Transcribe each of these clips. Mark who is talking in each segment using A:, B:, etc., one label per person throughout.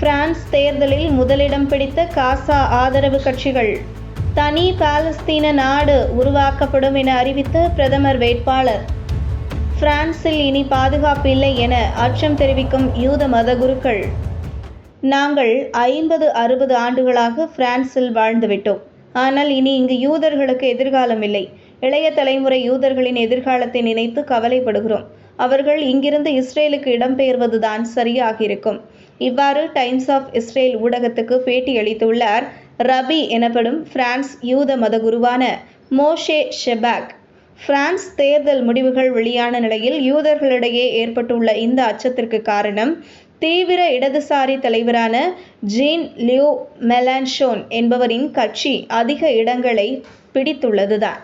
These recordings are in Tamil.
A: பிரான்ஸ் தேர்தலில் முதலிடம் பிடித்த காசா ஆதரவு கட்சிகள். தனி பாலஸ்தீன நாடு உருவாக்கப்படும் என அறிவித்த பிரதமர் வேட்பாளர். பிரான்சில் இனி பாதுகாப்பு இல்லை என அச்சம் தெரிவிக்கும் யூத மத குருக்கள். நாங்கள் ஐம்பது அறுபது ஆண்டுகளாக பிரான்சில் வாழ்ந்துவிட்டோம். ஆனால் இனி இங்கு யூதர்களுக்கு எதிர்காலம் இல்லை. இளைய தலைமுறை யூதர்களின் எதிர்காலத்தை நினைத்து கவலைப்படுகிறோம். அவர்கள் இங்கிருந்து இஸ்ரேலுக்கு இடம்பெயர்வதுதான் சரியாக இருக்கும் இவ்வாறு டைம்ஸ் ஆஃப் இஸ்ரேல் ஊடகத்துக்கு பேட்டியளித்துள்ளார் ரபி எனப்படும் பிரான்ஸ் யூத மத குருவான மோஷே ஷெபாக். பிரான்ஸ் தேர்தல் முடிவுகள் வெளியான நிலையில் யூதர்களிடையே ஏற்பட்டுள்ள இந்த அச்சத்திற்கு காரணம் தீவிர இடதுசாரி தலைவரான ஜீன் லியோ மெலான்ஷோன் என்பவரின் கட்சி அதிக இடங்களை பிடித்துள்ளதுதான்.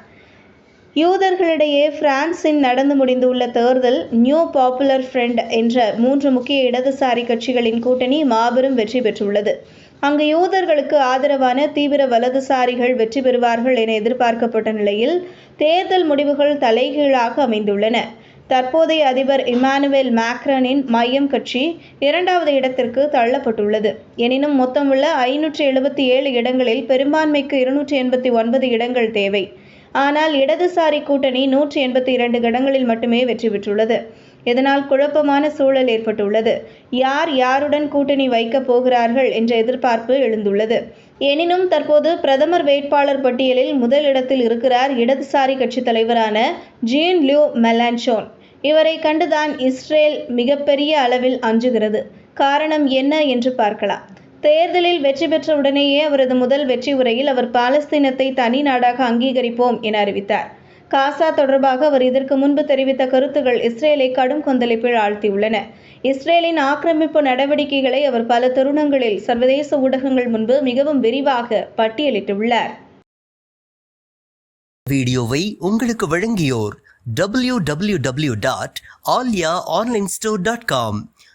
A: யூதர்களிடையே பிரான்சின் நடந்து முடிந்துள்ள தேர்தல் நியூ பாப்புலர் ஃப்ரண்ட் என்ற மூன்று முக்கிய இடதுசாரி கட்சிகளின் கூட்டணி மாபெரும் வெற்றி பெற்றுள்ளது. அங்கு யூதர்களுக்கு ஆதரவான தீவிர வலதுசாரிகள் வெற்றி பெறுவார்கள் என எதிர்பார்க்கப்பட்ட நிலையில் தேர்தல் முடிவுகள் தலைகீழாக அமைந்துள்ளன. தற்போதைய அதிபர் இமானுவேல் மேக்ரனின் மையம் கட்சி இரண்டாவது இடத்திற்கு தள்ளப்பட்டுள்ளது. எனினும் மொத்தமுள்ள ஐநூற்றி எழுபத்தி ஏழு இடங்களில் பெரும்பான்மைக்கு இருநூற்றி எண்பத்தி ஒன்பது இடங்கள் தேவை. ஆனால் இடதுசாரி கூட்டணி நூற்றி எண்பத்தி இரண்டு இடங்களில் மட்டுமே வெற்றி பெற்றுள்ளது. இதனால் குழப்பமான சூழல் ஏற்பட்டுள்ளது. யார் யாருடன் கூட்டணி வைக்கப் போகிறார்கள் என்ற எதிர்பார்ப்பு எழுந்துள்ளது. எனினும் தற்போது பிரதமர் வேட்பாளர் பட்டியலில் முதல் இடத்தில் இருக்கிறார் இடதுசாரி கட்சித் தலைவரான ஜீன் லியூ மெலான்ஷோன் இவரை கண்டுதான் இஸ்ரேல் மிகப்பெரிய அளவில் அஞ்சுகிறது. காரணம் என்ன என்று பார்க்கலாம். தேர்தலில் வெற்றி பெற்ற உடனேயே அவரது முதல் வெற்றி உரையில் அவர் பாலஸ்தீனத்தை தனி நாடாக அங்கீகரிப்போம் என அறிவித்தார். காசா தொடர்பாக அவர் இதற்கு முன்பு தெரிவித்த கருத்துகள் இஸ்ரேலை கடும் கொந்தளிப்பில் ஆழ்த்தியுள்ளன. இஸ்ரேலின் ஆக்கிரமிப்பு நடவடிக்கைகளை அவர் பல தருணங்களில் சர்வதேச ஊடகங்கள் முன்பு மிகவும் விரிவாக பட்டியலிட்டுள்ளார்.
B: வீடியோவை உங்களுக்கு வழங்கியோர் W W W dot Alya online store dot com